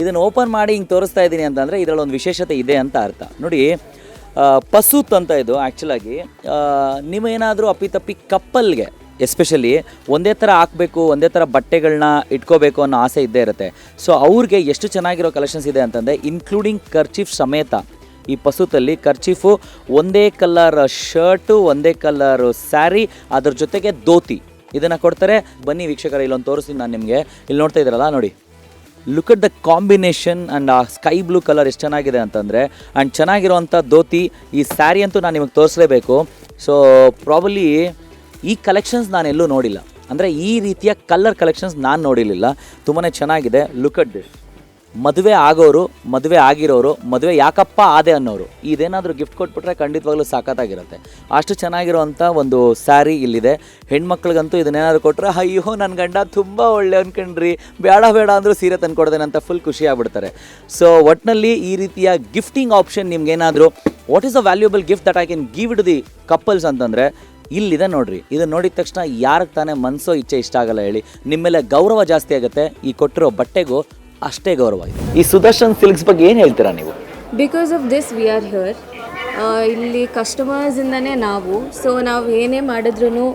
ಇದನ್ನು ಓಪನ್ ಮಾಡಿ ಹಿಂಗೆ ತೋರಿಸ್ತಾ ಇದ್ದೀನಿ ಅಂತಂದರೆ ಇದರಲ್ಲಿ ಒಂದು ವಿಶೇಷತೆ ಇದೆ ಅಂತ ಅರ್ಥ. ನೋಡಿ ಪಸೂತ್ ಅಂತ ಇದು ಆ್ಯಕ್ಚುಲಾಗಿ ನೀವೇನಾದರೂ ಅಪ್ಪಿತಪ್ಪಿ ಕಪ್ಪಲ್ಗೆ ಎಸ್ಪೆಷಲಿ ಒಂದೇ ಥರ ಹಾಕಬೇಕು, ಒಂದೇ ಥರ ಬಟ್ಟೆಗಳನ್ನ ಇಟ್ಕೋಬೇಕು ಅನ್ನೋ ಆಸೆ ಇದ್ದೇ ಇರುತ್ತೆ. ಸೊ ಅವ್ರಿಗೆ ಎಷ್ಟು ಚೆನ್ನಾಗಿರೋ ಕಲೆಕ್ಷನ್ಸ್ ಇದೆ ಅಂತಂದರೆ ಇನ್ಕ್ಲೂಡಿಂಗ್ ಕರ್ಚೀಫ್ ಸಮೇತ ಈ ಪಸುತಲ್ಲಿ ಕರ್ಚೀಫು ಒಂದೇ ಕಲರ್ ಶರ್ಟು ಒಂದೇ ಕಲರ್ ಸ್ಯಾರಿ ಅದ್ರ ಜೊತೆಗೆ ಧೋತಿ. ಇದನ್ನು ಕೊಡ್ತಾರೆ. ಬನ್ನಿ ವೀಕ್ಷಕರ, ಇಲ್ಲೊಂದು ತೋರಿಸ್ತೀನಿ ನಾನು ನಿಮಗೆ. ಇಲ್ಲಿ ನೋಡ್ತಾ ಇದ್ದೀರಲ್ಲ, ನೋಡಿ. Look at the combination and ಆ ಸ್ಕೈ ಬ್ಲೂ ಕಲರ್ ಎಷ್ಟು ಚೆನ್ನಾಗಿದೆ ಅಂತಂದರೆ ಆ್ಯಂಡ್ ಚೆನ್ನಾಗಿರೋವಂಥ ಧೋತಿ ಈ ಸ್ಯಾರಿ ಅಂತೂ ನಾನು ನಿಮಗೆ ತೋರಿಸಲೇಬೇಕು. ಸೊ ಪ್ರಾಬಲಿ ಈ ಕಲೆಕ್ಷನ್ಸ್ ನಾನು ಎಲ್ಲೂ ನೋಡಿಲ್ಲ. ಅಂದರೆ ಈ ರೀತಿಯ ಕಲರ್ ಕಲೆಕ್ಷನ್ಸ್ ನಾನು ನೋಡಿರಲಿಲ್ಲ. ತುಂಬಾ ಚೆನ್ನಾಗಿದೆ. ಲುಕ್ ಅಟ್ ದಿಸ್ ಮದುವೆ ಆಗೋರು, ಮದುವೆ ಆಗಿರೋರು, ಮದುವೆ ಯಾಕಪ್ಪ ಆದೆ ಅನ್ನೋರು, ಇದೇನಾದರೂ ಗಿಫ್ಟ್ ಕೊಟ್ಬಿಟ್ರೆ ಖಂಡಿತವಾಗ್ಲೂ ಸಾಕತ್ತಾಗಿರುತ್ತೆ ಅಷ್ಟು ಚೆನ್ನಾಗಿರುವಂಥ ಒಂದು ಸ್ಯಾರಿ ಇಲ್ಲಿದೆ. ಹೆಣ್ಮಕ್ಳಿಗಂತೂ ಇದನ್ನೇನಾದ್ರು ಕೊಟ್ಟರೆ ಅಯ್ಯೋ ನನ್ನ ಗಂಡ ತುಂಬ ಒಳ್ಳೆ ಅನ್ಕೊಂಡ್ರಿ ಬೇಡ ಬೇಡ ಅಂದರೂ ಸೀರೆ ತಂದ್ಕೊಡ್ದೇನೆ ಅಂತ ಫುಲ್ ಖುಷಿ ಆಗ್ಬಿಡ್ತಾರೆ. ಸೊ ಒಟ್ಟಿನಲ್ಲಿ ಈ ರೀತಿಯ ಗಿಫ್ಟಿಂಗ್ ಆಪ್ಷನ್ ನಿಮ್ಗೇನಾದರೂ what is a valuable gift that I can give it the couples ಅಂತಂದರೆ, ಇಲ್ಲಿದೆ ನೋಡ್ರಿ. ಇದನ್ನ ನೋಡಿದ ತಕ್ಷಣ ಯಾರಿಗೆ ತಾನೇ ಮನಸ್ಸೋ ಇಚ್ಛೆ ಇಷ್ಟ ಆಗಲ್ಲ ಹೇಳಿ. ನಿಮ್ಮೆಲ್ಲ ಮೇಲೆ ಗೌರವ ಜಾಸ್ತಿ ಆಗುತ್ತೆ. ಈ ಕೊಟ್ಟಿರೋ ಬಟ್ಟೆಗೂ ಅಷ್ಟೇ ಗೌರವ ಇದೆ. ಈ ಸುದರ್ಶನ್ ಸಿಲ್ಕ್ಸ್ ಬಗ್ಗೆ ಏನು ಹೇಳ್ತೀರಾ ನೀವು? Because of this we are here ಇಲ್ಲಿ ಕಸ್ಟಮರ್ಸಿಂದನೇ ನಾವು. ಸೊ ನಾವು ಏನೇ ಮಾಡಿದ್ರು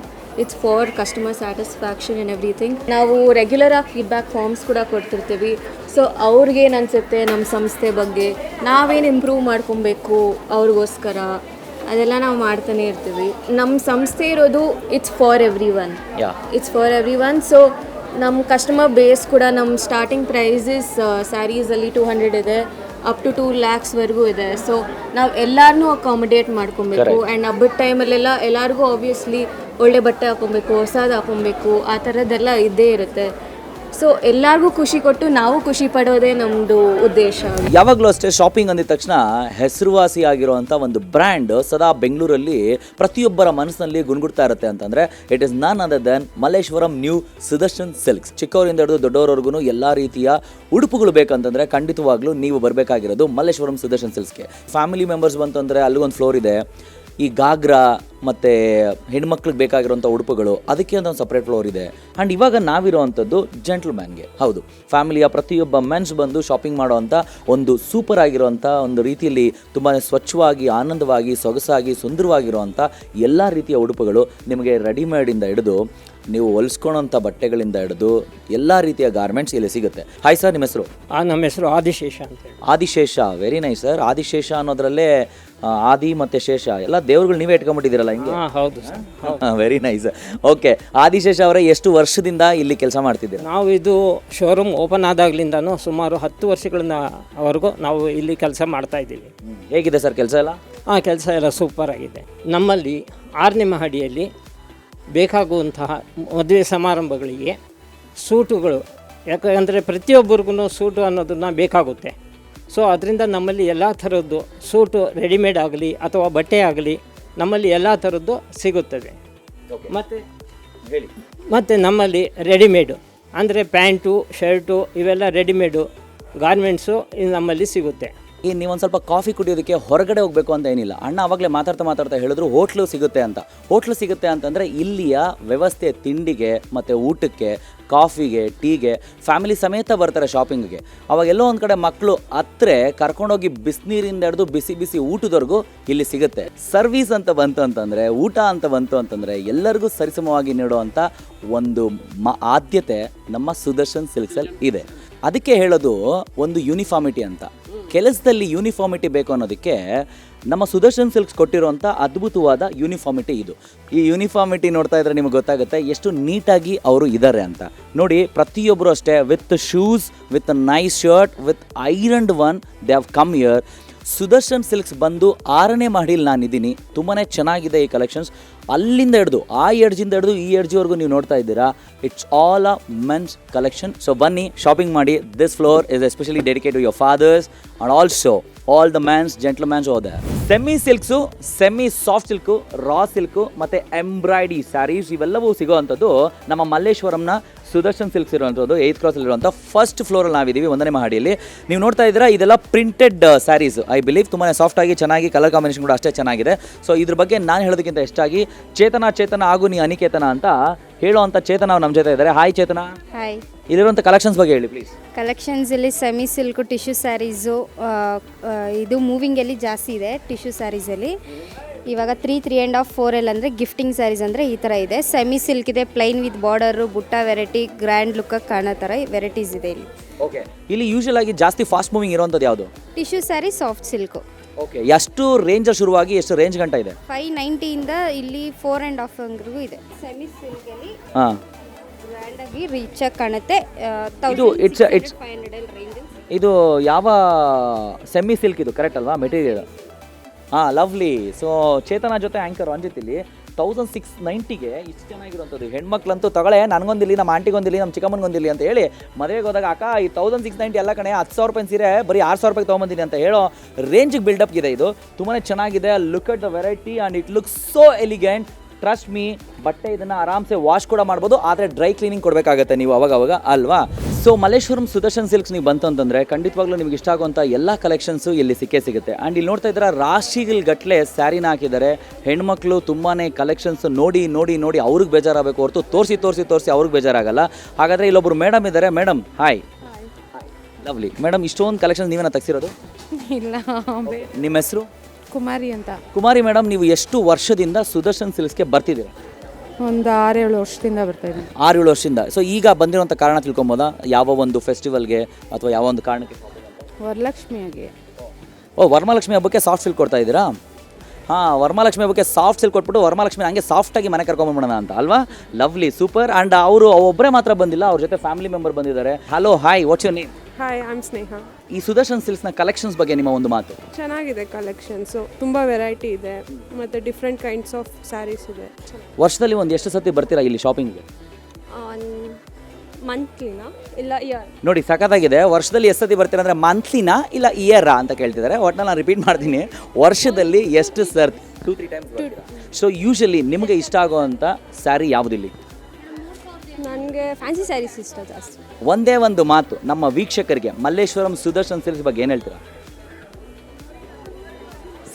it's for customer satisfaction in everything ನಾವು ರೆಗ್ಯುಲರ್ ಆಗಿ ಫೀಡ್ಬ್ಯಾಕ್ ಫಾರ್ಮ್ಸ್ ಕೂಡ ಕೊಡ್ತಿರ್ತೀವಿ. ಸೊ ಅವ್ರಿಗೇನು ಅನಿಸುತ್ತೆ? ನಮ್ಮ ಸಂಸ್ಥೆ ಬಗ್ಗೆ. ನಾವೇನು ಇಂಪ್ರೂವ್ ಮಾಡ್ಕೊಬೇಕು ಅವ್ರಿಗೋಸ್ಕರ? ಅದೆಲ್ಲ ನಾವು ಮಾಡ್ತಾನೆ ಇರ್ತೀವಿ. ನಮ್ಮ ಸಂಸ್ಥೆ ಇರೋದು it's for every one it's for every one so ನಮ್ಮ ಕಸ್ಟಮರ್ ಬೇಸ್ ಕೂಡ ನಮ್ಮ ಸ್ಟಾರ್ಟಿಂಗ್ ಪ್ರೈಸಸ್ ಸ್ಯಾರೀಸಲ್ಲಿ ಟೂ ಹಂಡ್ರೆಡ್ ಇದೆ ಅಪ್ ಟು ಟೂ ಲ್ಯಾಕ್ಸ್ವರೆಗೂ ಇದೆ. ಸೊ ನಾವು ಎಲ್ಲರನ್ನೂ ಅಕಾಮಿಡೇಟ್ ಮಾಡ್ಕೊಬೇಕು. ಆ್ಯಂಡ್ ಹಬ್ಬದ ಟೈಮಲ್ಲೆಲ್ಲ ಎಲ್ಲರಿಗೂ ಆಬ್ವಿಯಸ್ಲಿ ಒಳ್ಳೆ ಬಟ್ಟೆ ಹಾಕೊಬೇಕು ಹೊಸದು ಹಾಕೊಬೇಕು ಆ ಥರದ್ದೆಲ್ಲ ಇದ್ದೇ ಇರುತ್ತೆ. ಸೊ ಎಲ್ಲರಿಗೂ ಖುಷಿ ಕೊಟ್ಟು ನಾವು ಖುಷಿ ಪಡೋದೇ ನಮ್ಮದು ಉದ್ದೇಶ. ಯಾವಾಗಲೂ ಅಷ್ಟೇ ಶಾಪಿಂಗ್ ಅಂದಿದ ತಕ್ಷಣ ಹೆಸರುವಾಸಿ ಆಗಿರುವಂಥ ಒಂದು ಬ್ರ್ಯಾಂಡ್ ಸದಾ ಬೆಂಗಳೂರಲ್ಲಿ ಪ್ರತಿಯೊಬ್ಬರ ಮನಸ್ಸಿನಲ್ಲಿ ಗುಣಗುಡ್ತಾ ಇರುತ್ತೆ ಅಂತಂದರೆ it is none other than Malleshwaram new Sudarshan silks ಚಿಕ್ಕವರಿಂದ ಹಿಡಿದು ದೊಡ್ಡವರವರೆಗೂ ಎಲ್ಲ ರೀತಿಯ ಉಡುಪುಗಳು ಬೇಕಂತಂದರೆ ಖಂಡಿತವಾಗ್ಲೂ ನೀವು ಬರಬೇಕಾಗಿರೋದು ಮಲ್ಲೇಶ್ವರಂ ಸುದರ್ಶನ್ ಸಿಲ್ಕ್ಸ್ಗೆ ಫ್ಯಾಮಿಲಿ ಮೆಂಬರ್ಸ್ ಬಂತು ಅಂದರೆ ಅಲ್ಲಿಗೊಂದು ಫ್ಲೋರ್ ಇದೆ. ಈ ಗಾಗ್ರಾ ಮತ್ತು ಹೆಣ್ಮಕ್ಳಿಗೆ ಬೇಕಾಗಿರುವಂಥ ಉಡುಪುಗಳು ಅದಕ್ಕೆ ಅಂತ ಒಂದು ಸಪ್ರೇಟ್ ಫ್ಲೋರ್ ಇದೆ. ಆ್ಯಂಡ್ ಇವಾಗ ನಾವಿರೋವಂಥದ್ದು ಜೆಂಟ್ಲ್ಮ್ಯಾನ್ಗೆ ಹೌದು. ಫ್ಯಾಮಿಲಿಯ ಪ್ರತಿಯೊಬ್ಬ ಮೆನ್ಸ್ ಬಂದು ಶಾಪಿಂಗ್ ಮಾಡುವಂಥ ಒಂದು ಸೂಪರ್ ಆಗಿರೋವಂಥ ಒಂದು ರೀತಿಯಲ್ಲಿ ತುಂಬಾ ಸ್ವಚ್ಛವಾಗಿ ಆನಂದವಾಗಿ ಸೊಗಸಾಗಿ ಸುಂದರವಾಗಿರುವಂಥ ಎಲ್ಲ ರೀತಿಯ ಉಡುಪುಗಳು ನಿಮಗೆ ರೆಡಿಮೇಡಿಂದ ಹಿಡಿದು ನೀವು ಹೊಲಿಸ್ಕೊಳೋಂಥ ಬಟ್ಟೆಗಳಿಂದ ಹಿಡಿದು ಎಲ್ಲ ರೀತಿಯ ಗಾರ್ಮೆಂಟ್ಸ್ ಇಲ್ಲಿ ಸಿಗುತ್ತೆ. ಹಾಯ್ ಸರ್ ನಿಮ್ಮ ಹೆಸರು? ನಮ್ಮ ಹೆಸರು ಆದಿಶೇಷ ಅಂತ Adishesha very nice sir Adishesha ಅನ್ನೋದ್ರಲ್ಲೇ Adi ಮತ್ತೆ ಶೇಷ ಎಲ್ಲ ದೇವ್ರುಗಳು ನೀವೇ ಇಟ್ಕೊಂಡ್ಬಿಟ್ಟಿದ್ದೀರಲ್ಲ ಹಿಂಗೆ? ಹಾಂ ಹೌದು sir very nice okay Adishesha ಅವರೇ ಎಷ್ಟು ವರ್ಷದಿಂದ ಇಲ್ಲಿ ಕೆಲಸ ಮಾಡ್ತಿದ್ದೀರಾ? ನಾವು ಇದು ಶೋರೂಮ್ ಓಪನ್ ಆದಾಗ್ಲಿಂದನೂ ಸುಮಾರು ಹತ್ತು ವರ್ಷಗಳಿಂದವರೆಗೂ ನಾವು ಇಲ್ಲಿ ಕೆಲಸ ಮಾಡ್ತಾ ಇದ್ದೀವಿ. ಹೇಗಿದೆ ಸರ್ ಕೆಲಸ ಎಲ್ಲ? ಆ ಕೆಲಸ ಎಲ್ಲ ಸೂಪರ್ ಆಗಿದೆ. ನಮ್ಮಲ್ಲಿ ಆರನೇ ಮಹಡಿಯಲ್ಲಿ ಬೇಕಾಗುವಂತಹ ಮದುವೆ ಸಮಾರಂಭಗಳಿಗೆ ಸೂಟುಗಳು ಯಾಕಂದರೆ ಪ್ರತಿಯೊಬ್ಬರಿಗೂ ಸೂಟು ಅನ್ನೋದನ್ನ ಬೇಕಾಗುತ್ತೆ. ಸೊ ಅದರಿಂದ ನಮ್ಮಲ್ಲಿ ಎಲ್ಲ ಥರದ್ದು ಸೂಟು ರೆಡಿಮೇಡ್ ಆಗಲಿ ಅಥವಾ ಬಟ್ಟೆ ಆಗಲಿ ನಮ್ಮಲ್ಲಿ ಎಲ್ಲ ಥರದ್ದು ಸಿಗುತ್ತದೆ. ಮತ್ತು ಹೇಳಿ. ಮತ್ತು ನಮ್ಮಲ್ಲಿ ರೆಡಿಮೇಡು ಅಂದರೆ ಪ್ಯಾಂಟು ಶರ್ಟು ಇವೆಲ್ಲ ರೆಡಿಮೇಡು ಗಾರ್ಮೆಂಟ್ಸು ಇದು ನಮ್ಮಲ್ಲಿ ಸಿಗುತ್ತೆ. ಈ ನೀವೊಂದು ಸ್ವಲ್ಪ ಕಾಫಿ ಕುಡಿಯೋದಕ್ಕೆ ಹೊರಗಡೆ ಹೋಗಬೇಕು ಅಂತ ಏನಿಲ್ಲ. ಅಣ್ಣ ಆವಾಗಲೇ ಮಾತಾಡ್ತಾ ಮಾತಾಡ್ತಾ ಹೇಳಿದ್ರು, ಹೋಟ್ಲು ಸಿಗುತ್ತೆ ಅಂತ. ಹೋಟ್ಲು ಸಿಗುತ್ತೆ ಅಂತಂದರೆ ಇಲ್ಲಿಯ ವ್ಯವಸ್ಥೆ ತಿಂಡಿಗೆ ಮತ್ತು ಊಟಕ್ಕೆ, ಕಾಫಿಗೆ, ಟೀಗೆ, ಫ್ಯಾಮಿಲಿ ಸಮೇತ ಬರ್ತಾರೆ ಶಾಪಿಂಗಿಗೆ. ಅವಾಗೆಲ್ಲೋ ಒಂದು ಕಡೆ ಮಕ್ಕಳು ಹತ್ರೆ ಕರ್ಕೊಂಡೋಗಿ ಬಿಸಿನೀರಿಂದ ಹಿಡಿದು ಬಿಸಿ ಬಿಸಿ ಊಟದವರೆಗೂ ಇಲ್ಲಿ ಸಿಗುತ್ತೆ. ಸರ್ವಿಸ್ ಅಂತ ಬಂತು ಅಂತಂದರೆ, ಊಟ ಅಂತ ಬಂತು ಅಂತಂದರೆ ಎಲ್ಲರಿಗೂ ಸರಿಸಮವಾಗಿ ನೀಡುವಂಥ ಒಂದು ಮ, ಆದ್ಯತೆ ನಮ್ಮ ಸುದರ್ಶನ್ ಸಿಲ್ಕ್ಸಲ್ಲಿ ಇದೆ. ಅದಕ್ಕೆ ಹೇಳೋದು ಒಂದು ಯೂನಿಫಾರ್ಮಿಟಿ ಅಂತ. ಕೆಲಸದಲ್ಲಿ ಯೂನಿಫಾರ್ಮಿಟಿ ಬೇಕು ಅನ್ನೋದಕ್ಕೆ ನಮ್ಮ ಸುದರ್ಶನ್ ಸಿಲ್ಕ್ಸ್ ಕೊಟ್ಟಿರುವಂಥ ಅದ್ಭುತವಾದ ಯೂನಿಫಾರ್ಮಿಟಿ ಇದು. ಈ ಯೂನಿಫಾರ್ಮಿಟಿ ನೋಡ್ತಾ ಇದ್ರೆ ನಿಮಗೆ ಗೊತ್ತಾಗುತ್ತೆ ಎಷ್ಟು ನೀಟಾಗಿ ಅವರು ಇದ್ದಾರೆ ಅಂತ. ನೋಡಿ ಪ್ರತಿಯೊಬ್ಬರು ಅಷ್ಟೇ with shoes with nice shirt with ironed one they have come here Sudarshan silks ಬಂದು ಆರನೇ ಮಹಡಿಲಿ ನಾನಿದ್ದೀನಿ. ತುಂಬಾ ಚೆನ್ನಾಗಿದೆ ಈ ಕಲೆಕ್ಷನ್ಸ್ ಅಲ್ಲಿಂದ ಹಿಡಿದು, ಆ ಎಡ್ಜಿಂದ ಹಿಡಿದು ಈ ಎಡ್ಜಿವರೆಗೂ ನೀವು ನೋಡ್ತಾ ಇದ್ದೀರಾ? It's all a mens collection so ಬನ್ನಿ ಶಾಪಿಂಗ್ ಮಾಡಿ. This floor is especially dedicate your fathers and also all the mans gentlemans ಹೋದ semi silks semi soft silk raw silk ಮತ್ತು ಎಂಬ್ರಾಯ್ಡಿ ಸ್ಯಾರೀಸ್ ಇವೆಲ್ಲವೂ ಸಿಗೋವಂಥದ್ದು ನಮ್ಮ ಮಲ್ಲೇಶ್ವರಂನ ಸುದರ್ಶನ್ ಸಿಲ್ಕ್ಸ್ ಇರುವಂಥದ್ದು ಏಯ್ತ್ ಕ್ರಾಸ್ ಇರುವಂಥ ಫಸ್ಟ್ ಫ್ಲೋರಲ್ಲಿ ನಾವಿದ್ದೀವಿ ಒಂದನೇ ಮಹಡಿಯಲ್ಲಿ. ನೀವು ನೋಡ್ತಾ ಇದ್ದೀರಾ ಇದೆಲ್ಲ ಪ್ರಿಂಟೆಡ್ ಸ್ಯಾರೀಸ್ ಐ ಬಿಲೀವ್ ತುಂಬಾ ಸಾಫ್ಟಾಗಿ ಚೆನ್ನಾಗಿ ಕಲರ್ ಕಾಂಬಿನೇಷನ್ ಕೂಡ ಅಷ್ಟೇ ಚೆನ್ನಾಗಿದೆ. ಸೊ ಇದ್ರ ಬಗ್ಗೆ ನಾನು ಹೇಳೋದಕ್ಕಿಂತ ಎಷ್ಟಾಗಿ ಚೇತನ ಚೇತನ ಹಾಗೂ ನೀ ಅನಿಕೇತನ ಅಂತ ಹೇಳೋವಂಥ ಚೇತನ ಅವ್ರು ನಮ್ಮ ಜೊತೆ ಇದ್ದಾರೆ. ಹಾಯ್ ಚೇತನ. ಹಾಯ್ ಇಲ್ಲಿರುವಂಥ ಕಲೆಕ್ಷನ್ಸ್ ಬಗ್ಗೆ ಹೇಳಿ ಪ್ಲೀಸ್ ಕಲೆಕ್ಷನ್ಸಲ್ಲಿ ಸೆಮಿ ಸಿಲ್ಕ್ ಟಿಶ್ಯೂ ಸ್ಯಾರೀಸು ಇದು ಮೂವಿಂಗಲ್ಲಿ ಜಾಸ್ತಿ ಇದೆ ಟಿಶ್ಯೂ ಸ್ಯಾರೀಸಲ್ಲಿ ಇವಾಗ three three and half L ಅಂದರೆ ಗಿಫ್ಟಿಂಗ್ ಸ್ಯಾರೀಸ್ ಅಂದರೆ ಈ ಥರ ಇದೆ. ಸೆಮಿ ಸಿಲ್ಕ್ ಇದೆ plain with border butta variety grand ಲುಕ್ಕಾಗಿ ಕಾಣೋ ಥರ ವೆರೈಟೀಸ್ ಇದೆ ಇಲ್ಲಿ. ಓಕೆ ಇಲ್ಲಿ ಯೂಶಲ್ ಆಗಿ ಜಾಸ್ತಿ ಫಾಸ್ಟ್ ಮೂವಿಂಗ್ ಇರುವಂಥದ್ದು ಯಾವುದು? Tissue sari soft silk okay ಎಷ್ಟು ರೇಂಜ್ ಶುರುವಾಗಿ ಎಷ್ಟು ರೇಂಜ್ ಗಂಟ ಇದೆ? ಫೈವ್ ನೈಂಟಿಯಿಂದ ಇಲ್ಲಿ ಫೋರ್ ಆ್ಯಂಡ್ ಹಾಫ್ ಹಂಗ್ರಿಗೂ ಇದೆ. ಸೆಮಿ ಸಿಲ್ಕಲ್ಲಿ ಹಾಂ. ಗ್ರ್ಯಾಂಡಾಗಿ ಆಗಿ ಕಾಣುತ್ತೆ. ಇದು it's it's five hundred range ಇದು ಯಾವ ಸೆಮಿ ಸಿಲ್ಕ್ ಇದು? ಕರೆಕ್ಟ್ ಅಲ್ವಾ? ಮೆಟೀರಿಯಲ್ ಹಾಂ ಲವ್ಲಿ ಸೊ ಚೇತನ ಜೊತೆ ಆ್ಯಂಕರ್ ರಂಜಿತ್ ಇಲ್ಲಿ. ತೌಸಂಡ್ ಸಿಕ್ಸ್ ನೈಂಟಿಗೆ ಇಷ್ಟು ಚೆನ್ನಾಗಿರುವಂಥದ್ದು. ಹೆಣ್ಮಕ್ಳಂತೂ ತಗೊಳ್ಳೆ ನನಗೊಂದಿಲ್ಲಿ, ನಮ್ಮ ಆಂಟಿಗೊಂದಿಲ್ಲಿ, ನಮ್ಮ ಚಿಕ್ಕಮ್ಮನಿಗೊಂದಿಲ್ಲಿ ಅಂತ ಹೇಳಿ ಮದುವೆಗೆ ಹೋದಾಗ, ಅಕ್ಕ, ಈ ತೌಸಂಡ್ ಸಿಕ್ಸ್ ನೈಂಟಿ ಎಲ್ಲ ಕಣೆ, ಹತ್ತು ಸಾವಿರ ರೂಪಾಯಿ ಸೀರೆ, ಬರೀ ಆರು ಸಾವಿರ ರೂಪಾಯಿ ತೊಗೊಂಬಂದಿನಿ ಅಂತ ಹೇಳೋ ರೇಂಜಿಗೆ ಬಿಲ್ಡಪ್ ಇದೆ ಇದು. ತುಂಬಾ ಚೆನ್ನಾಗಿದೆ. Look at the variety and it look so elegant trust me ಬಟ್ಟೆ ಇದನ್ನು ಆರಾಮ್ಸೆ ವಾಶ್ ಕೂಡ ಮಾಡ್ಬೋದು ಆದರೆ ಡ್ರೈ ಕ್ಲೀನಿಂಗ್ ಕೊಡಬೇಕಾಗತ್ತೆ ನೀವು ಅವಾಗ ಅವಾಗ ಅಲ್ವಾ? ಸೊ ಮಲ್ಲೇಶ್ವರಂ ಸುದರ್ಶನ್ ಸಿಲ್ಕ್ಸ್ ನೀವು ಬಂತು ಅಂತಂದರೆ ಖಂಡಿತವಾಗ್ಲೂ ನಿಮ್ಗೆ ಇಷ್ಟ ಆಗುವಂಥ ಎಲ್ಲ ಕಲೆಕ್ಷನ್ಸು ಇಲ್ಲಿ ಸಿಕ್ಕೇ ಸಿಗುತ್ತೆ. ಆ್ಯಂಡ್ ಇಲ್ಲಿ ನೋಡ್ತಾ ಇದ್ದೀರಾ ರಾಶಿಗಳ ಗಟ್ಟಲೆ ಸ್ಯಾರಿನ ಹಾಕಿದ್ದಾರೆ. ಹೆಣ್ಮಕ್ಳು ತುಂಬಾ ಕಲೆಕ್ಷನ್ಸ್ ನೋಡಿ ನೋಡಿ ನೋಡಿ ಅವ್ರಿಗೆ ಬೇಜಾರಾಗಬೇಕು ಹೊರತು ತೋರಿಸಿ ತೋರಿಸಿ ತೋರಿಸಿ ಅವ್ರಿಗೆ ಬೇಜಾರಾಗಲ್ಲ. ಹಾಗಾದರೆ ಇಲ್ಲೊಬ್ರು ಮೇಡಮ್ ಇದ್ದಾರೆ. ಮೇಡಮ್ ಹಾಯ್ ಲವ್ಲಿ ಮೇಡಮ್ ಇಷ್ಟೊಂದು ಕಲೆಕ್ಷನ್ ನೀವೇನ ತೆಗ್ಸಿರೋದು? ಇಲ್ಲ. ನಿಮ್ಮ ಹೆಸರು? ಕುಮಾರಿ ಅಂತ. ಕುಮಾರಿ ಮೇಡಮ್ ನೀವು ಎಷ್ಟು ವರ್ಷದಿಂದ ಸುದರ್ಶನ್ ಸಿಲ್ಕ್ಸ್ಗೆ ಬರ್ತಿದ್ದೀರಾ? ಒಂದು ಆರೇಳು ವರ್ಷದಿಂದ ಬರ್ತಾ ಇದ್ದೀನಿ. ಆರು ಏಳು ವರ್ಷದಿಂದ. ಸೊ ಈಗ ಬಂದಿರೋಂಥ ಕಾರಣ ತಿಳ್ಕೊಬೋದಾ? ಯಾವ ಒಂದು ಫೆಸ್ಟಿವಲ್ಗೆ ಅಥವಾ ಯಾವ ಒಂದು ಕಾರಣಕ್ಕೆ? ವರಲಕ್ಷ್ಮಿಯಾಗಿ ಓ ವರಮಹಾಲಕ್ಷ್ಮಿ ಹಬ್ಬಕ್ಕೆ ಸಾಫ್ಟ್ ಸಿಲ್ಕ್ ಕೊಡ್ತಾ ಇದ್ದೀರಾ? ಹಾಂ ವರಮಹಾಲಕ್ಷ್ಮಿ ಹಬ್ಬಕ್ಕೆ ಸಾಫ್ಟ್ ಸಿಲ್ಕ್ ಕೊಟ್ಬಿಟ್ಟು ವರಮಹಾಲಕ್ಷ್ಮಿ ಹಂಗೆ ಸಾಫ್ಟಾಗಿ ಮನೆ ಕರ್ಕೊಂಡ್ಬಿಡೋಣ ಅಂತ ಅಲ್ವಾ? Lovely super. ಆ್ಯಂಡ್ ಅವರು ಒಬ್ಬರೇ ಮಾತ್ರ ಬಂದಿಲ್ಲ ಅವ್ರ ಜೊತೆ ಫ್ಯಾಮಿಲಿ ಮೆಂಬರ್ ಬಂದಿದ್ದಾರೆ. Hello hi what's your name hi I'm Sneha ಈ ಸುದರ್ಶನ್ ಸಿಲ್ಕ್ಸ್ನ ಕಲೆಕ್ಷನ್ಸ್ ಬಗ್ಗೆ ನಿಮ್ಮ ಒಂದು ಮಾತು. ಚೆನ್ನಾಗಿದೆ ಕಲೆಕ್ಷನ್ಸು ತುಂಬ ವೆರೈಟಿ ಇದೆ ಮತ್ತು ಡಿಫ್ರೆಂಟ್ ಕೈಂಡ್ಸ್ ಆಫ್ ಸ್ಯಾರೀಸ್ ಇದೆ. ವರ್ಷದಲ್ಲಿ ಒಂದು ಎಷ್ಟು ಸತಿ ಬರ್ತೀರಾ ಇಲ್ಲಿ ಶಾಪಿಂಗ್ಗೆ ಮಂತ್ಲಿನ ಇಲ್ಲ ಇಯರ್ ನೋಡಿ ಸಖತ್ತಾಗಿದೆ. ವರ್ಷದಲ್ಲಿ ಎಷ್ಟು ಸತಿ ಬರ್ತೀರಾ ಅಂದರೆ ಮಂತ್ಲಿನಾ ಇಲ್ಲ ಇಯರಾ ಅಂತ ಕೇಳ್ತಿದ್ದಾರೆ. ಒಟ್ಟು ನಾನು ರಿಪೀಟ್ ಮಾಡ್ತೀನಿ. ವರ್ಷದಲ್ಲಿ ಎಷ್ಟು sir two three times so usually ನಿಮಗೆ ಇಷ್ಟ ಆಗುವಂಥ ಸ್ಯಾರಿ ಯಾವುದಿಲ್ಲಿ? ನನಗೆ ಫ್ಯಾನ್ಸಿ ಸ್ಯಾರೀಸ್ ಇಷ್ಟ ಜಾಸ್ತಿ. ಒಂದೇ ಒಂದು ಮಾತು, ನಮ್ಮ ವೀಕ್ಷಕರಿಗೆ ಮಲ್ಲೇಶ್ವರಂ ಸುದರ್ಶನ್ ಸಿಲ್ಕ್ಸ್ ಬಗ್ಗೆ ಏನು ಹೇಳ್ತೀರಾ?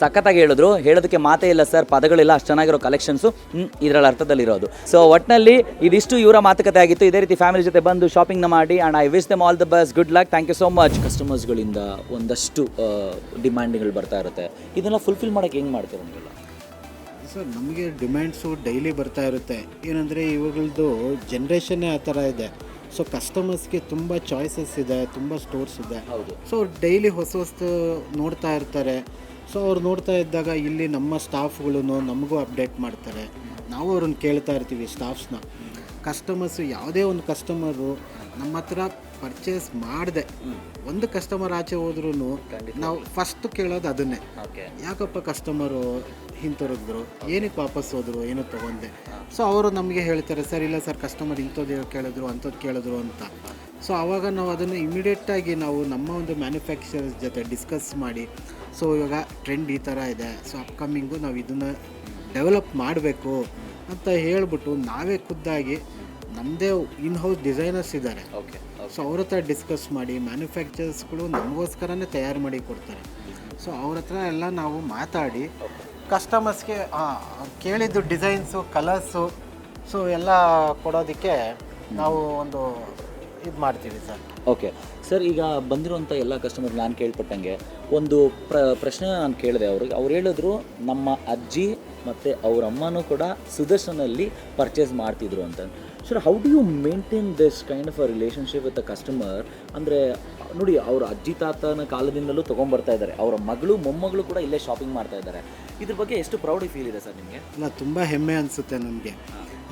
ಸಖತ್ತಾಗಿ ಹೇಳಿದ್ರು, ಹೇಳೋದಕ್ಕೆ ಮಾತೇ ಇಲ್ಲ ಸರ್, ಪದಗಳಿಲ್ಲ, ಅಷ್ಟು ಚೆನ್ನಾಗಿರೋ ಕಲೆಕ್ಷನ್ಸು ಇದರಲ್ಲಿ ಅರ್ಥದಲ್ಲಿರೋದು. ಸೊ ಒಟ್ಟಿನಲ್ಲಿ ಇದಿಷ್ಟು ಇವರ ಮಾತುಕತೆ ಆಗಿತ್ತು, ಇದೇ ರೀತಿ ಫ್ಯಾಮಿಲಿ ಜೊತೆ ಬಂದು ಶಾಪಿಂಗ್ನ ಮಾಡಿ and I wish them all the best good luck thank you so much ಕಸ್ಟಮರ್ಸ್ಗಳಿಂದ ಒಂದಷ್ಟು ಡಿಮ್ಯಾಂಡ್ಗಳು ಬರ್ತಾ ಇರುತ್ತೆ. ಇದನ್ನು ಫುಲ್ಫಿಲ್ ಮಾಡೋಕ್ಕೆ ಹೆಂಗೆ ಮಾಡ್ತೀರ ಸರ್ ನಮಗೆ ಡಿಮ್ಯಾಂಡ್ಸು ಡೈಲಿ ಬರ್ತಾ ಇರುತ್ತೆ. ಏನಂದರೆ ಇವುಗಳದ್ದು ಜನ್ರೇಷನ್ನೇ ಆ ಥರ ಇದೆ. ಸೊ ಕಸ್ಟಮರ್ಸ್ಗೆ ತುಂಬ ಚಾಯ್ಸಸ್ ಇದೆ ತುಂಬ ಸ್ಟೋರ್ಸ್ ಇದೆ. ಹೌದು. ಸೊ ಅವ್ರು ಡೈಲಿ ಹೊಸ ಹೊಸ್ತು ನೋಡ್ತಾ ಇರ್ತಾರೆ. ಸೊ ಅವ್ರು ನೋಡ್ತಾ ಇದ್ದಾಗ ಇಲ್ಲಿ ನಮ್ಮ ಸ್ಟಾಫ್ಗಳು ನಮಗೂ ಅಪ್ಡೇಟ್ ಮಾಡ್ತಾರೆ. ನಾವು ಅವ್ರನ್ನ ಕೇಳ್ತಾ ಇರ್ತೀವಿ ಸ್ಟಾಫ್ಸ್ನ ಕಸ್ಟಮರ್ಸು ಯಾವುದೇ ಒಂದು ಕಸ್ಟಮರು ನಮ್ಮ ಹತ್ರ ಪರ್ಚೇಸ್ ಮಾಡಿದೆ. ಒಂದು ಕಸ್ಟಮರ್ ಆಚೆ ಹೋದ್ರೂ ನಾವು ಫಸ್ಟ್ ಕೇಳೋದು ಅದನ್ನೇ. ಯಾಕಪ್ಪ ಕಸ್ಟಮರು ಹಿಂತಿರುಗಿದ್ರು? ಏನಕ್ಕೆ ವಾಪಸ್ ಹೋದ್ರು? ಏನೋ ತಗೊಂಡೆ? ಸೊ ಅವರು ನಮಗೆ ಹೇಳ್ತಾರೆ ಸರ್ ಇಲ್ಲ ಸರ್ ಕಸ್ಟಮರ್ ಇಂಥದ್ದು ಕೇಳಿದ್ರು? ಅಂಥದ್ದು ಕೇಳಿದ್ರು ಅಂತ. ಸೊ ಆವಾಗ ನಾವು ಅದನ್ನು ಇಮಿಡಿಯೇಟಾಗಿ ನಾವು ನಮ್ಮ ಒಂದು ಮ್ಯಾನುಫ್ಯಾಕ್ಚರರ್ಸ್ ಜೊತೆ ಡಿಸ್ಕಸ್ ಮಾಡಿ ಸೊ ಇವಾಗ ಟ್ರೆಂಡ್ ಈ ಥರ ಇದೆ. ಸೊ ಅಪ್ಕಮಿಂಗು ನಾವು ಇದನ್ನು ಡೆವಲಪ್ ಮಾಡಬೇಕು. ಅಂತ ಹೇಳ್ಬಿಟ್ಟು ನಾವೇ ಖುದ್ದಾಗಿ ನಮ್ಮದೇ ಇನ್ ಹೌಸ್ ಡಿಸೈನರ್ಸ್ ಇದ್ದಾರೆ. ಓಕೆ. ಸೊ ಅವ್ರ ಹತ್ರ ಡಿಸ್ಕಸ್ ಮಾಡಿ ಮ್ಯಾನುಫ್ಯಾಕ್ಚರ್ಸ್ಗಳು ನಮಗೋಸ್ಕರನೇ ತಯಾರು ಮಾಡಿ ಕೊಡ್ತಾರೆ. ಸೊ ಅವ್ರ ಹತ್ರ ಎಲ್ಲ ನಾವು ಮಾತಾಡಿ ಕಸ್ಟಮರ್ಸ್ಗೆ ಕೇಳಿದ್ದು ಡಿಸೈನ್ಸು ಕಲರ್ಸು ಸೊ ಎಲ್ಲ ಕೊಡೋದಕ್ಕೆ ನಾವು ಒಂದು ಇದು ಮಾಡ್ತೀವಿ ಸರ್. ಓಕೆ ಸರ್ ಈಗ ಬಂದಿರುವಂಥ ಎಲ್ಲ ಕಸ್ಟಮರ್ ನಾನು ಕೇಳ್ಪಟ್ಟಂಗೆ ಒಂದು ಪ್ರ, ಪ್ರಶ್ನೆ ನಾನು ಕೇಳಿದೆ ಅವ್ರಿಗೆ. ಅವ್ರು ಹೇಳಿದ್ರು, ನಮ್ಮ ಅಜ್ಜಿ ಮತ್ತು ಅವ್ರ ಅಮ್ಮನೂ ಕೂಡ ಸುದರ್ಶನಲ್ಲಿ ಪರ್ಚೇಸ್ ಮಾಡ್ತಿದ್ರು ಅಂತ. Sir how do you maintain this kind of a relationship with a customer ಅಂದರೆ ನೋಡಿ, ಅವ್ರ ಅಜ್ಜಿ ತಾತನ ಕಾಲದಿಂದಲೂ ತೊಗೊಂಬರ್ತಾ ಇದ್ದಾರೆ. ಅವರ ಮಗಳು, ಮೊಮ್ಮಗಳು ಕೂಡ ಇಲ್ಲೇ ಶಾಪಿಂಗ್ ಮಾಡ್ತಾ ಇದ್ದಾರೆ. ಇದ್ರ ಬಗ್ಗೆ ಎಷ್ಟು ಪ್ರೌಡಿ ಫೀಲ್ ಇದೆ ಸರ್ ನಿಮಗೆ? ಅಲ್ಲ ತುಂಬ ಹೆಮ್ಮೆ ಅನಿಸುತ್ತೆ ನಮಗೆ.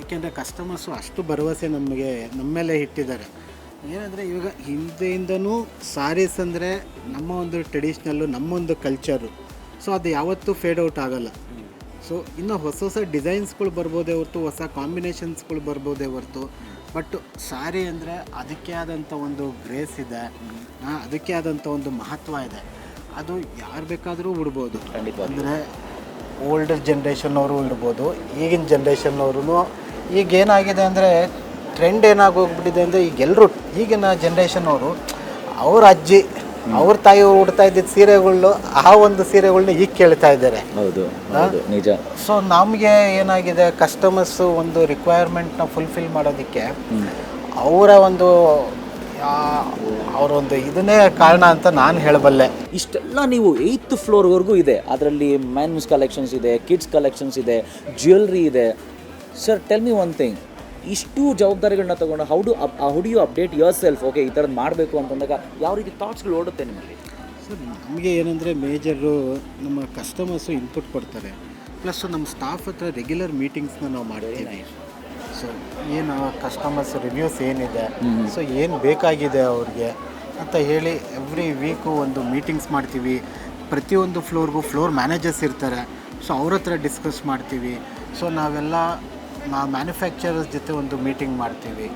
ಯಾಕೆಂದರೆ ಕಸ್ಟಮರ್ಸು ಅಷ್ಟು ಭರವಸೆ ನಮಗೆ, ನಮ್ಮ ಮೇಲೆ ಇಟ್ಟಿದ್ದಾರೆ. ಏನಂದರೆ, ಇವಾಗ ಹಿಂದೆಯಿಂದನೂ ಸಾರೀಸ್ ಅಂದರೆ ನಮ್ಮ ಒಂದು ಟ್ರೆಡಿಷ್ನಲ್ಲು ನಮ್ಮೊಂದು ಕಲ್ಚರು ಸೊ ಅದು ಯಾವತ್ತೂ ಫೇಡ್ ಔಟ್ ಆಗಲ್ಲ. ಸೊ ಇನ್ನು ಹೊಸ ಹೊಸ ಡಿಸೈನ್ಸ್ಗಳು ಬರ್ಬೋದೇ ಹೊರತು ಹೊಸ ಕಾಂಬಿನೇಷನ್ಸ್ಗಳು ಬರ್ಬೋದೇ ಹೊರತು. ಬಟ್ ಸಾರಿ ಅಂದರೆ ಅದಕ್ಕೆ ಆದಂಥ ಒಂದು ಗ್ರೇಸ್ ಇದೆ. ಅದಕ್ಕೆ ಆದಂಥ ಒಂದು ಮಹತ್ವ ಇದೆ. ಅದು ಯಾರು ಬೇಕಾದರೂ ಉಡ್ಬೋದು. ಅಂದರೆ ಓಲ್ಡರ್ ಜನ್ರೇಷನ್ನವರು ಇಡ್ಬೋದು ಈಗಿನ ಜನ್ರೇಷನ್ನವ್ರು ಈಗ ಏನಾಗಿದೆ ಅಂದರೆ ಟ್ರೆಂಡ್ ಏನಾಗೋಗ್ಬಿಟ್ಟಿದೆ ಅಂದರೆ ಈಗೆಲ್ಲರೂ ಈಗಿನ ಜನ್ರೇಷನ್ನವರು ಅವ್ರ ಅಜ್ಜಿ ಅವ್ರ ತಾಯಿ ಉಡ್ತಾ ಇದ್ದಿದ್ದ ಸೀರೆಗಳು ಆ ಒಂದು ಸೀರೆಗಳನ್ನ ಈಗ ಕೇಳ್ತಾ ಇದ್ದಾರೆ. ಹೌದು ಹೌದು ನಿಜ. ಸೊ ನಮಗೆ ಏನಾಗಿದೆ ಕಸ್ಟಮರ್ಸ್ ಒಂದು ರಿಕ್ವೈರ್ಮೆಂಟ್ನ ಫುಲ್ಫಿಲ್ ಮಾಡೋದಕ್ಕೆ ಅವರ ಒಂದು ಅವರೊಂದು ಇದನ್ನೇ ಕಾರಣ ಅಂತ ನಾನು ಹೇಳಬಲ್ಲೆ. ಇಷ್ಟೆಲ್ಲ ನೀವು ಏಯ್ತ್ ಫ್ಲೋರ್ವರೆಗೂ ಇದೆ. ಅದರಲ್ಲಿ ಮೆನ್ಸ್ ಕಲೆಕ್ಷನ್ಸ್ ಇದೆ ಕಿಡ್ಸ್ ಕಲೆಕ್ಷನ್ಸ್ ಇದೆ ಜ್ಯುವೆಲ್ರಿ ಇದೆ. Sir tell me one thing ಇಷ್ಟು ಜವಾಬ್ದಾರಿಗಳನ್ನ ತಗೊಂಡು how do how do you update yourself okay ಈ ಥರದ್ದು ಮಾಡಬೇಕು ಅಂತಂದಾಗ ಯಾವ ರೀತಿ ಥಾಟ್ಸ್ಗಳು ಓಡುತ್ತೆ ನಿಮಗೆ ಸರ್ ನಮಗೆ ಏನಂದರೆ ಮೇಜರು ನಮ್ಮ ಕಸ್ಟಮರ್ಸು ಇನ್ಪುಟ್ ಕೊಡ್ತಾರೆ. ಪ್ಲಸ್ ನಮ್ಮ ಸ್ಟಾಫ್ ಹತ್ರ ರೆಗ್ಯುಲರ್ ಮೀಟಿಂಗ್ಸ್ನ ನಾವು ಮಾಡ್ತೀವಿ. ಸೊ ಏನು ಕಸ್ಟಮರ್ಸ್ ರಿವ್ಯೂಸ್ ಏನಿದೆ? ಸೊ ಏನು ಬೇಕಾಗಿದೆ ಅವ್ರಿಗೆ? ಅಂತ ಹೇಳಿ ಎವ್ರಿ ವೀಕು ಒಂದು ಮೀಟಿಂಗ್ಸ್ ಮಾಡ್ತೀವಿ. ಪ್ರತಿಯೊಂದು ಫ್ಲೋರ್ಗೂ ಫ್ಲೋರ್ ಮ್ಯಾನೇಜರ್ಸ್ ಇರ್ತಾರೆ. ಸೊ ಅವ್ರ ಹತ್ರ ಡಿಸ್ಕಸ್ ಮಾಡ್ತೀವಿ. ಸೊ ನಾವೆಲ್ಲ ನಾ ಮ್ಯಾನುಫ್ಯಾಕ್ಚರರ್ಸ್ ಜೊತೆ ಒಂದು ಮೀಟಿಂಗ್ ಮಾಡ್ತೀವಿ.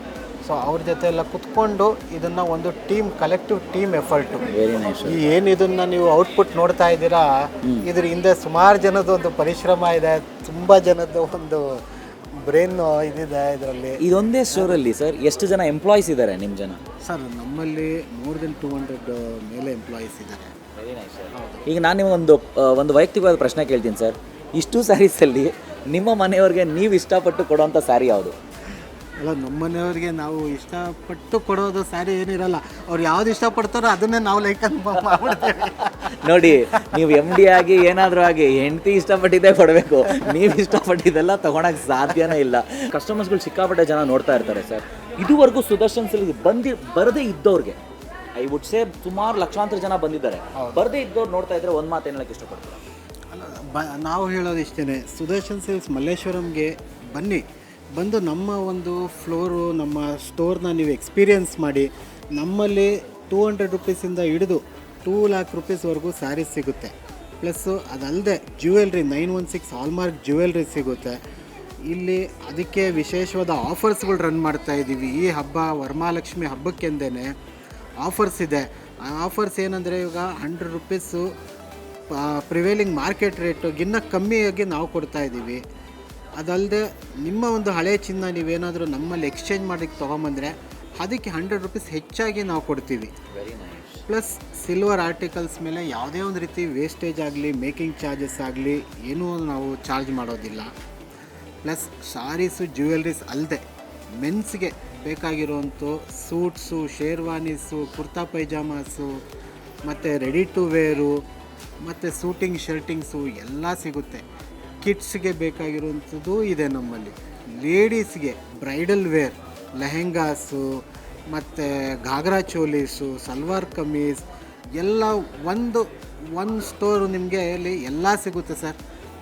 ಸೊ ಅವ್ರ ಜೊತೆ ಎಲ್ಲ ಕುತ್ಕೊಂಡು ಇದನ್ನು ಒಂದು team collective team effort very nice ಈ ಏನು ಇದನ್ನು ನೀವು ಔಟ್ಪುಟ್ ನೋಡ್ತಾ ಇದ್ದೀರಾ ಇದ್ರ ಹಿಂದೆ ಸುಮಾರು ಜನದ ಒಂದು ಪರಿಶ್ರಮ ಇದೆ ತುಂಬ ಜನದ ಒಂದು ಬ್ರೈನ್ ಇದಿದೆ ಇದರಲ್ಲಿ. ಇದೊಂದೇ ಸ್ಟೋರಲ್ಲಿ ಸರ್ ಎಷ್ಟು ಜನ ಎಂಪ್ಲಾಯೀಸ್ ಇದ್ದಾರೆ ನಿಮ್ಮ ಜನ? ಸರ್ ನಮ್ಮಲ್ಲಿ ಮೋರ್ ದೆನ್ ಟೂ ಹಂಡ್ರೆಡ್ ಮೇಲೆ ಎಂಪ್ಲಾಯೀಸ್ ಇದ್ದಾರೆ ವೆರಿ ನೈಸ್ ಈಗ ನಾನು ನಿಮಗೊಂದು ಒಂದು ವೈಯಕ್ತಿಕವಾದ ಪ್ರಶ್ನೆ ಕೇಳ್ತೀನಿ ಸರ್ ಇಷ್ಟು ಸ್ಯಾರೀಸಲ್ಲಿ ನಿಮ್ಮ ಮನೆಯವ್ರಿಗೆ ನೀವು ಇಷ್ಟಪಟ್ಟು ಕೊಡುವಂಥ ಸ್ಯಾರಿ ಯಾವುದು? ಅಲ್ಲ ನಮ್ಮ ಮನೆಯವ್ರಿಗೆ ನಾವು ಇಷ್ಟಪಟ್ಟು ಕೊಡೋದು ಸ್ಯಾರಿ ಏನಿರಲ್ಲ ಅವ್ರು ಯಾವ್ದು ಇಷ್ಟಪಡ್ತಾರೋ ಅದನ್ನೇ ನಾವು ಲೈಕ್ ಅಂತ ನೋಡಿ ನೀವು ಎಂ ಡಿ ಆಗಿ ಏನಾದರೂ ಆಗಿ ಹೆಂಡತಿ ಇಷ್ಟಪಟ್ಟಿದ್ದೇ ಕೊಡಬೇಕು. ನೀವು ಇಷ್ಟಪಟ್ಟಿದ್ದೆಲ್ಲ ತೊಗೊಳಕ್ಕೆ ಸಾಧ್ಯನೇ ಇಲ್ಲ. ಕಸ್ಟಮರ್ಸ್ಗಳು ಸಿಕ್ಕಾಪಟ್ಟೆ ಜನ ನೋಡ್ತಾ ಇರ್ತಾರೆ ಸರ್. ಇದುವರೆಗೂ ಸುದರ್ಶನ್ ಸಿಲ್ಕ್ ಬಂದಿ ಬರದೇ ಇದ್ದವ್ರಿಗೆ ಐ ವುಡ್ ಸೇ ಸುಮಾರು ಲಕ್ಷಾಂತರ ಜನ ಬಂದಿದ್ದಾರೆ. ಬರದೇ ಇದ್ದವ್ರು ನೋಡ್ತಾ ಇದ್ರೆ ಒಂದು ಮಾತು ಏನಕ್ಕೆ ಇಷ್ಟಪಡ್ತಾರೆ? ಬ, ನಾವು ಹೇಳೋದು ಇಷ್ಟೇ ಸುದರ್ಶನ್ ಸೇಲ್ಸ್ ಮಲ್ಲೇಶ್ವರಂಗೆ ಬನ್ನಿ. ಬಂದು ನಮ್ಮ ಒಂದು ಫ್ಲೋರು ನಮ್ಮ ಸ್ಟೋರ್ನ ನೀವು ಎಕ್ಸ್ಪೀರಿಯನ್ಸ್ ಮಾಡಿ, ನಮ್ಮಲ್ಲಿ ಟೂ ಹಂಡ್ರೆಡ್ ರುಪೀಸಿಂದ ಹಿಡಿದು ಟೂ ಲ್ಯಾಕ್ ರುಪೀಸ್ವರೆಗೂ ಸ್ಯಾರೀಸ್ ಸಿಗುತ್ತೆ. ಪ್ಲಸ್ಸು ಅದಲ್ಲದೆ jewellery nine one six hallmark jewellery ಸಿಗುತ್ತೆ. ಇಲ್ಲಿ ಅದಕ್ಕೆ ವಿಶೇಷವಾದ ಆಫರ್ಸ್ಗಳು ರನ್ ಮಾಡ್ತಾ ಇದ್ದೀವಿ ಈ ಹಬ್ಬ ವರಮಹಾಲಕ್ಷ್ಮಿ ಹಬ್ಬಕ್ಕೆಂದೇ ಆಫರ್ಸ್ ಇದೆ. ಆ ಆಫರ್ಸ್ ಏನಂದರೆ ಇವಾಗ hundred rupees prevailing market rate ಗಿನ್ನ ಕಮ್ಮಿಯಾಗಿ ನಾವು ಕೊಡ್ತಾ ಇದ್ದೀವಿ. ಅದಲ್ಲದೆ ನಿಮ್ಮ ಒಂದು ಹಳೆ ಚಿನ್ನ ನೀವೇನಾದರೂ ನಮ್ಮಲ್ಲಿ ಎಕ್ಸ್ಚೇಂಜ್ ಮಾಡೋಕ್ಕೆ ತೊಗೊಂಬಂದರೆ ಅದಕ್ಕೆ ಹಂಡ್ರೆಡ್ ರುಪೀಸ್ ಹೆಚ್ಚಾಗಿ ನಾವು ಕೊಡ್ತೀವಿ. ಪ್ಲಸ್ ಸಿಲ್ವರ್ ಆರ್ಟಿಕಲ್ಸ್ ಮೇಲೆ ಯಾವುದೇ ಒಂದು ರೀತಿ ವೇಸ್ಟೇಜ್ ಆಗಲಿ ಮೇಕಿಂಗ್ ಚಾರ್ಜಸ್ ಆಗಲಿ ಏನೂ ನಾವು ಚಾರ್ಜ್ ಮಾಡೋದಿಲ್ಲ. ಪ್ಲಸ್ ಸಾರೀಸು ಜ್ಯುವೆಲ್ರೀಸ್ ಅಲ್ಲದೆ ಮೆನ್ಸ್ಗೆ ಬೇಕಾಗಿರುವಂಥ ಸೂಟ್ಸು ಶೇರ್ವಾನೀಸು ಕುರ್ತಾ ಪೈಜಾಮಾಸು ಮತ್ತು ರೆಡಿ ಟು ವೇರು ಮತ್ತು ಸೂಟಿಂಗ್ ಶರ್ಟಿಂಗ್ಸು ಎಲ್ಲ ಸಿಗುತ್ತೆ. ಕಿಡ್ಸ್ಗೆ ಬೇಕಾಗಿರುವಂಥದ್ದು ಇದೆ ನಮ್ಮಲ್ಲಿ. ಲೇಡೀಸ್ಗೆ ಬ್ರೈಡಲ್ ವೇರ್ ಲೆಹೆಂಗಾಸು ಮತ್ತು ಘಾಗ್ರಾ ಚೋಲೀಸು ಸಲ್ವಾರ್ ಕಮೀಸ್ ಎಲ್ಲ ಒಂದು ಒಂದು ಸ್ಟೋರು ನಿಮಗೆ ಇಲ್ಲಿ ಎಲ್ಲ ಸಿಗುತ್ತೆ ಸರ್.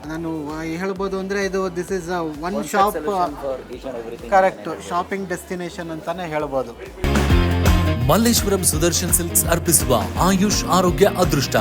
ನಾನು ವ- ಹೇಳ್ಬೋದು ಅಂದರೆ ಇದು this is one shop correct shopping destination ಅಂತಾನೆ ಹೇಳ್ಬೋದು. ಮಲ್ಲೇಶ್ವರಂ ಸುದರ್ಶನ್ ಸಿಲ್ಕ್ಸ್ ಅರ್ಪಿಸುವ ಆಯುಷ್ ಆರೋಗ್ಯ ಅದೃಷ್ಟ.